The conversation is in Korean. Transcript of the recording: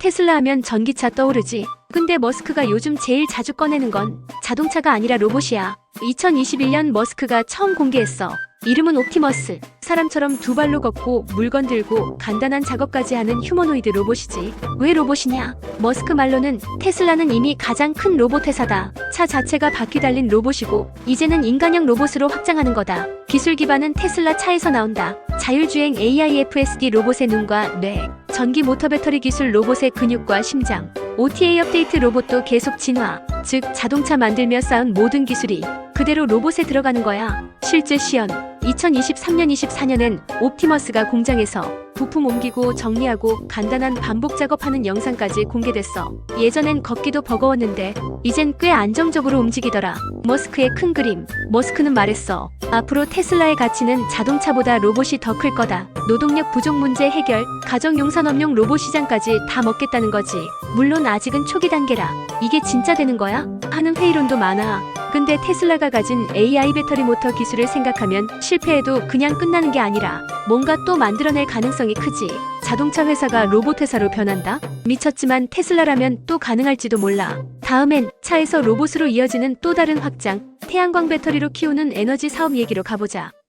테슬라 하면 전기차 떠오르지. 근데 머스크가 요즘 제일 자주 꺼내는 건 자동차가 아니라 로봇이야. 2021년 머스크가 처음 공개했어. 이름은 옵티머스. 사람처럼 두 발로 걷고 물건 들고 간단한 작업까지 하는 휴머노이드 로봇이지. 왜 로봇이냐? 머스크 말로는 테슬라는 이미 가장 큰 로봇 회사다. 차 자체가 바퀴 달린 로봇이고 이제는 인간형 로봇으로 확장하는 거다. 기술 기반은 테슬라 차에서 나온다. 자율주행 AIFSD 로봇의 눈과 뇌, 전기 모터 배터리 기술 로봇의 근육과 심장, OTA 업데이트 로봇도 계속 진화. 즉 자동차 만들며 쌓은 모든 기술이 그대로 로봇에 들어가는 거야. 실제 시연 2023년 24년엔 옵티머스가 공장에서 부품 옮기고 정리하고 간단한 반복 작업하는 영상까지 공개됐어. 예전엔 걷기도 버거웠는데 이젠 꽤 안정적으로 움직이더라. 머스크의 큰 그림. 머스크는 말했어. 앞으로 테슬라의 가치는 자동차보다 로봇이 더 클 거다. 노동력 부족 문제 해결, 가정 용산업용 로봇 시장까지 다 먹겠다는 거지. 물론 아직은 초기 단계라. 이게 진짜 되는 거야? 하는 회의론도 많아. 근데 테슬라가 가진 AI 배터리 모터 기술을 생각하면 실패해도 그냥 끝나는 게 아니라 뭔가 또 만들어낼 가능성이 크지. 자동차 회사가 로봇 회사로 변한다? 미쳤지만 테슬라라면 또 가능할지도 몰라. 다음엔 차에서 로봇으로 이어지는 또 다른 확장, 태양광 배터리로 키우는 에너지 사업 얘기로 가보자.